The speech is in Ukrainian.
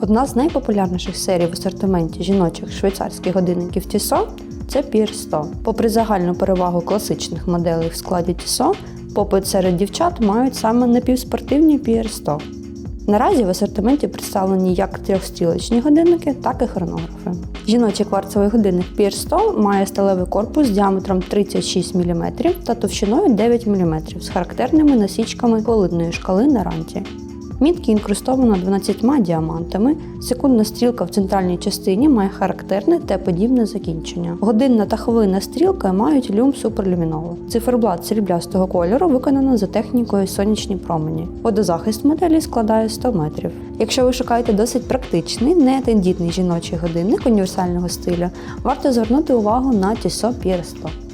Одна з найпопулярніших серій в асортименті жіночих швейцарських годинників Tissot – це Pier 100. Попри загальну перевагу класичних моделей в складі Tissot, попит серед дівчат мають саме напівспортивні Pier 100. Наразі в асортименті представлені як трьохстрілочні годинники, так і хронографи. Жіночий кварцевий годинник Pier 100 має сталевий корпус з діаметром 36 мм та товщиною 9 мм з характерними насічками колидної шкали на ранті. Мітки інкрустовано 12 діамантами. Секундна стрілка в центральній частині має характерне Т-подібне закінчення. Годинна та хвилинна стрілка мають люм суперлюмінову. Циферблат сріблястого кольору виконано за технікою сонячні промені. Водозахист моделі складає 100 метрів. Якщо ви шукаєте досить практичний, нетендітний жіночий годинник універсального стилю, варто звернути увагу на Tissot Pier 100.